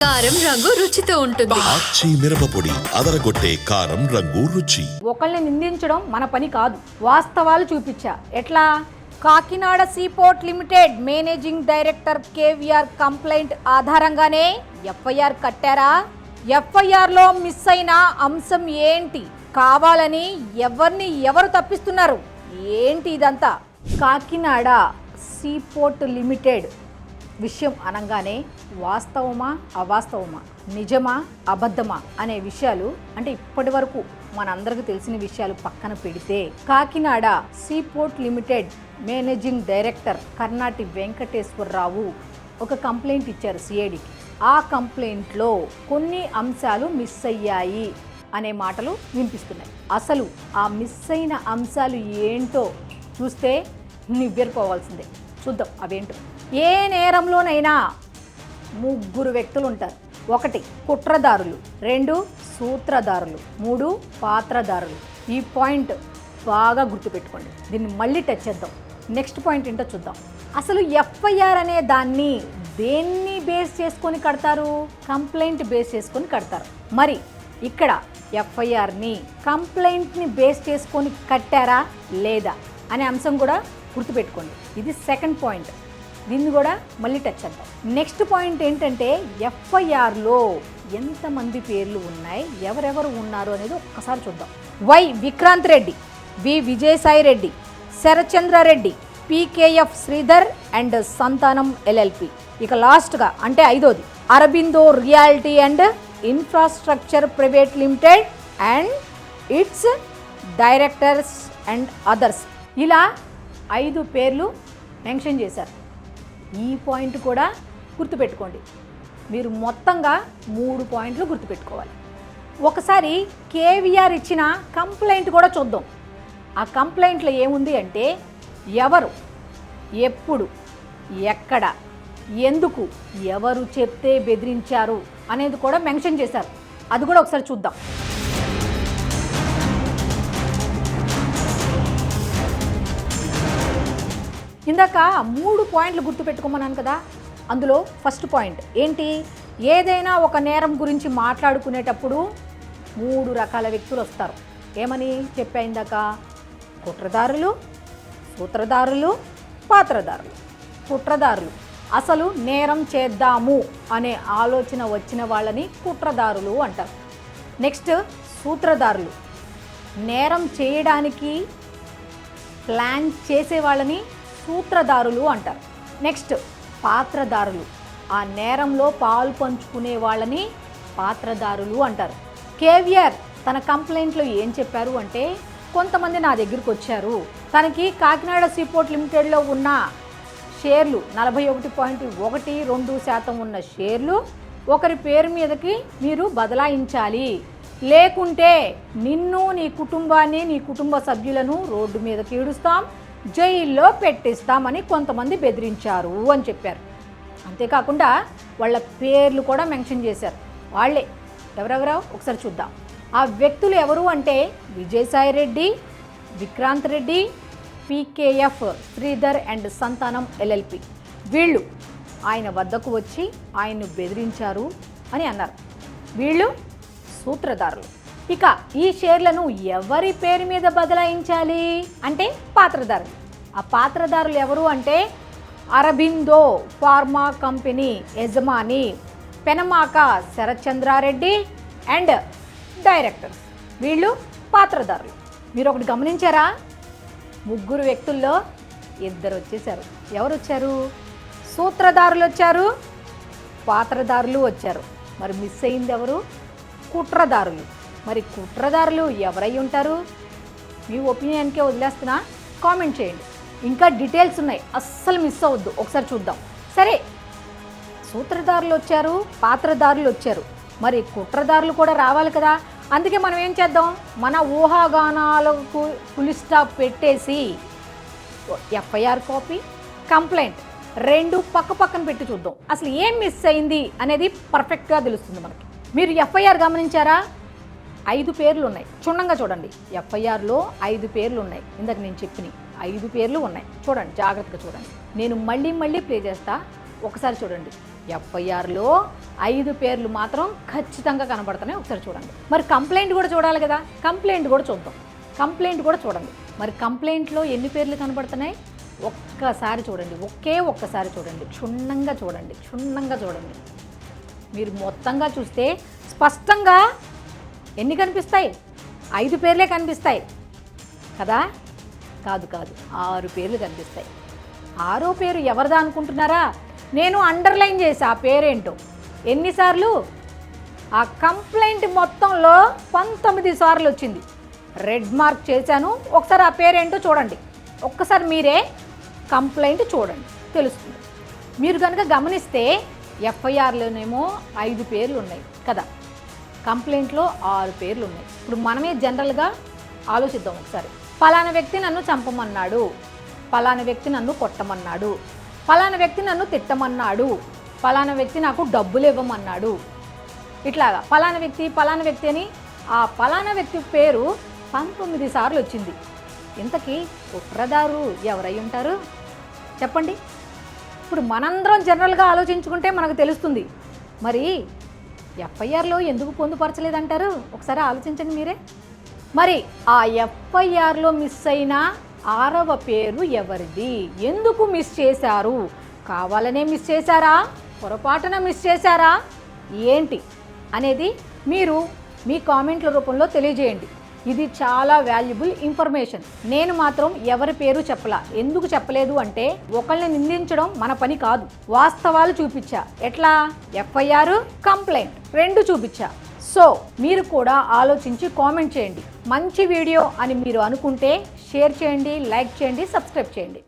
కారం రంగు రుచితో ఉంటుంది. ఆచి మిరపపొడి అదరగొట్టే కారం రంగు రుచి. ఒకళ్ళని నిందించడం మన పని కాదు. వాస్తవాలు చూపించా. ఎట్లా? Kakinada seaport limited managing director KVR complaint ఆధారంగానే ఎఫ్ఐఆర్ కట్టారా? ఎఫ్ఐఆర్లో మిస్ అయిన అంశం ఏంటి? కావాలని ఎవరిని ఎవరు తప్పిస్తున్నారు? ఏంటి ఇదంతా? కాకినాడ సీపోర్ట్ లిమిటెడ్ విషయం అనగానే వాస్తవమా అవాస్తవమా నిజమా అబద్ధమా అనే విషయాలు అంటే ఇప్పటి వరకు మనందరికీ తెలిసిన విషయాలు పక్కన పెడితే Kakinada seaport limited managing director Karnati Venkateswararao ఒక కంప్లైంట్ ఇచ్చారు సిఐడికి. ఆ కంప్లైంట్లో కొన్ని అంశాలు మిస్ అయ్యాయి అనే మాటలు వినిపిస్తున్నాయి. అసలు ఆ మిస్ అయిన అంశాలు ఏంటో చూస్తే నివ్వెరుకోవాల్సిందే చూద్దాం అవేంటో. ఏ నేరంలోనైనా ముగ్గురు వ్యక్తులు ఉంటారు ఒకటి కుట్రదారులు రెండు సూత్రధారులు మూడు పాత్రధారులు ఈ పాయింట్ బాగా గుర్తుపెట్టుకోండి. దీన్ని మళ్ళీ టచ్ చేద్దాం. నెక్స్ట్ పాయింట్ ఏంటో చూద్దాం. అసలు ఎఫ్ఐఆర్ అనే దాన్ని దేన్ని బేస్ చేసుకొని కడతారు? కంప్లైంట్ బేస్ చేసుకొని కడతారు. మరి ఇక్కడ ఎఫ్ఐఆర్ని కంప్లైంట్ని బేస్ చేసుకొని కట్టారా లేదా అనే అంశం కూడా గుర్తుపెట్టుకోండి. ఇది సెకండ్ పాయింట్. దీన్ని కూడా మళ్ళీ టచ్ చేద్దాం. నెక్స్ట్ పాయింట్ ఏంటంటే ఎఫ్ఐఆర్లో ఎంతమంది పేర్లు ఉన్నాయి ఎవరెవరు ఉన్నారు అనేది ఒక్కసారి చూద్దాం. Y Vikranth Reddy V Vijayasai Reddy Sarathchandrareddy PKF Sridhar and Santhanam LLP ఇక లాస్ట్గా అంటే ఐదోది Aurobindo reality and infrastructure private limited and its directors and others. ఇలా ఐదు పేర్లు మెన్షన్ చేశారు. ఈ పాయింట్ కూడా గుర్తుపెట్టుకోండి. మీరు మొత్తంగా మూడు పాయింట్లు గుర్తుపెట్టుకోవాలి. ఒకసారి కేవీఆర్ ఇచ్చిన కంప్లైంట్ కూడా చూద్దాం. ఆ కంప్లైంట్లో ఏముంది అంటే ఎవరు ఎప్పుడు ఎక్కడ ఎందుకు ఎవరు చెప్తే బెదిరించారు అనేది కూడా మెన్షన్ చేశారు. అది కూడా ఒకసారి చూద్దాం. ఇందాక మూడు పాయింట్లు గుర్తుపెట్టుకోమన్నాను కదా అందులో ఫస్ట్ పాయింట్ ఏంటి? ఏదైనా ఒక నేరం గురించి మాట్లాడుకునేటప్పుడు మూడు రకాల వ్యక్తులు వస్తారు. ఏమని చెప్పా ఇందాక? కుట్రదారులు సూత్రధారులు పాత్రదారులు. కుట్రదారులు. అసలు నేరం చేద్దాము అనే ఆలోచన వచ్చిన వాళ్ళని కుట్రదారులు అంటారు. నెక్స్ట్ సూత్రధారులు నేరం చేయడానికి ప్లాన్ చేసే వాళ్ళని సూత్రధారులు అంటారు. నెక్స్ట్ పాత్రధారులు. ఆ నేరంలో పాలు పంచుకునే వాళ్ళని పాత్రధారులు అంటారు. కేవియర్ తన కంప్లైంట్లో ఏం చెప్పారు అంటే కొంతమంది నా దగ్గరికి వచ్చారు. తనకి కాకినాడ సీపోర్ట్ లిమిటెడ్లో ఉన్న షేర్లు నలభై ఒకటి పాయింట్ ఒకటి రెండు శాతం ఉన్న షేర్లు ఒకరి పేరు మీదకి మీరు బదలాయించాలి. లేకుంటే నిన్ను నీ కుటుంబాన్ని నీ కుటుంబ సభ్యులను రోడ్డు మీదకి ఈడుస్తాం జైల్లో పెట్టిస్తామని కొంతమంది బెదిరించారు అని చెప్పారు. అంతేకాకుండా వాళ్ళ పేర్లు కూడా మెన్షన్ చేశారు. వాళ్ళే. ఎవరెవరో? ఒకసారి చూద్దాం. ఆ వ్యక్తులు ఎవరు అంటే Vijayasai Reddy Vikranth Reddy PKF Sridhar and Santhanam LLP. వీళ్ళు ఆయన వద్దకు వచ్చి ఆయన్ను బెదిరించారు అని అన్నారు. వీళ్ళు సూత్రధారులు. ఇక ఈ షేర్లను ఎవరి పేరు మీద బదలాయించాలి? అంటే పాత్రధారులు ఆ పాత్రధారులు ఎవరు అంటే అరబిందో ఫార్మా కంపెనీ యజమాని పెనమాక శరత్చంద్రారెడ్డి అండ్ డైరెక్టర్స్ వీళ్ళు పాత్రధారులు మీరు ఒకటి గమనించారా? ముగ్గురు వ్యక్తుల్లో ఇద్దరు వచ్చేసారు ఎవరు వచ్చారు? సూత్రధారులు వచ్చారు పాత్రదారులు వచ్చారు. మరి మిస్ అయింది ఎవరు? కుట్రదారులు. మరి కుట్రదారులు ఎవరై ఉంటారు? మీ ఒపీనియన్కే వదిలేస్తున్నా కామెంట్ చేయండి. ఇంకా డీటెయిల్స్ ఉన్నాయి. అస్సలు మిస్ అవ్వద్దు. ఒకసారి చూద్దాం. సరే సూత్రధారులు వచ్చారు పాత్రదారులు వచ్చారు. మరి కుట్రదారులు కూడా రావాలి కదా. అందుకే మనం ఏం చేద్దాం? మన ఊహాగానాలకు ఫుల్ స్టాప్ పెట్టేసి ఎఫ్ఐఆర్ కాపీ కంప్లైంట్ రెండు పక్క పక్కన పెట్టి చూద్దాం. అసలు ఏం మిస్ అయింది అనేది పర్ఫెక్ట్గా తెలుస్తుంది మనకి. మీరు ఎఫ్ఐఆర్ గమనించారా? ఐదు పేర్లు ఉన్నాయి క్షుణ్ణంగా చూడండి. ఎఫ్ఐఆర్లో ఐదు పేర్లు ఉన్నాయి ఇందాక నేను చెప్పినవి ఐదు పేర్లు ఉన్నాయి. చూడండి జాగ్రత్తగా చూడండి. నేను మళ్ళీ మళ్ళీ ప్లే చేస్తా. ఒకసారి చూడండి. ఎఫ్ఐఆర్లో ఐదు పేర్లు మాత్రం ఖచ్చితంగా కనబడుతున్నాయి. ఒకసారి చూడండి. మరి కంప్లైంట్ కూడా చూడాలి కదా. కంప్లైంట్ కూడా చూద్దాం. కంప్లైంట్ కూడా చూడండి. మరి కంప్లైంట్లో ఎన్ని పేర్లు కనబడుతున్నాయి? ఒక్కసారి చూడండి. ఒకే ఒక్కసారి చూడండి. క్షుణ్ణంగా చూడండి. క్షుణ్ణంగా చూడండి. మీరు మొత్తంగా చూస్తే స్పష్టంగా ఎన్ని కనిపిస్తాయి? ఐదు పేర్లే కనిపిస్తాయి. కదా? కాదు కాదు. ఆరు పేర్లు కనిపిస్తాయి. ఆరో పేరు ఎవరిదా అనుకుంటున్నారా? నేను అండర్లైన్ చేసి ఆ పేరేంటో. ఎన్నిసార్లు? ఆ కంప్లైంట్ మొత్తంలో పంతొమ్మిది సార్లు వచ్చింది. రెడ్ మార్క్ చేశాను. ఒకసారి ఆ పేరేంటో చూడండి. ఒక్కసారి మీరే కంప్లైంట్ చూడండి. తెలుస్తుంది. మీరు కనుక గమనిస్తే ఎఫ్ఐఆర్లోనేమో ఐదు పేర్లు ఉన్నాయి. కదా? కంప్లైంట్లో ఆరు పేర్లు ఉన్నాయి. ఇప్పుడు మనమే జనరల్గా ఆలోచిద్దాం ఒకసారి. పలానా వ్యక్తి నన్ను చంపమన్నాడు. పలానా వ్యక్తి నన్ను కొట్టమన్నాడు. పలానా వ్యక్తి నన్ను తిట్టమన్నాడు. పలానా వ్యక్తి నాకు డబ్బులు ఇవ్వమన్నాడు. ఇట్లాగా పలానా వ్యక్తి పలానా వ్యక్తి అని ఆ పలానా వ్యక్తి పేరు పంతొమ్మిది సార్లు వచ్చింది. ఇంతకీ కుట్రదారు ఎవరై ఉంటారు? చెప్పండి. ఇప్పుడు మనందరం జనరల్గా ఆలోచించుకుంటే మనకు తెలుస్తుంది. మరి ఎఫ్ఐఆర్లో ఎందుకు పొందుపరచలేదంటారు? ఒకసారి ఆలోచించండి మీరే. మరి ఆ ఎఫ్ఐఆర్లో మిస్ అయిన ఆరవ పేరు ఎవరిది? ఎందుకు మిస్ చేశారు? కావాలనే మిస్ చేశారా? పొరపాటున మిస్ చేశారా? ఏంటి? అనేది మీరు మీ కామెంట్ల రూపంలో తెలియజేయండి. ఇది చాలా వాల్యుబుల్ ఇన్ఫర్మేషన్ నేను మాత్రం ఎవరి పేరు చెప్పలా. ఎందుకు చెప్పలేదు అంటే ఒకళ్ళని నిందించడం మన పని కాదు. వాస్తవాలు చూపించా. ఎట్లా? ఎఫ్ఐఆర్ కంప్లైంట్ రెండు చూపించా. సో మీరు కూడా ఆలోచించి కామెంట్ చేయండి. మంచి వీడియో అని మీరు అనుకుంటే షేర్ చేయండి లైక్ చేయండి సబ్స్క్రైబ్ చేయండి.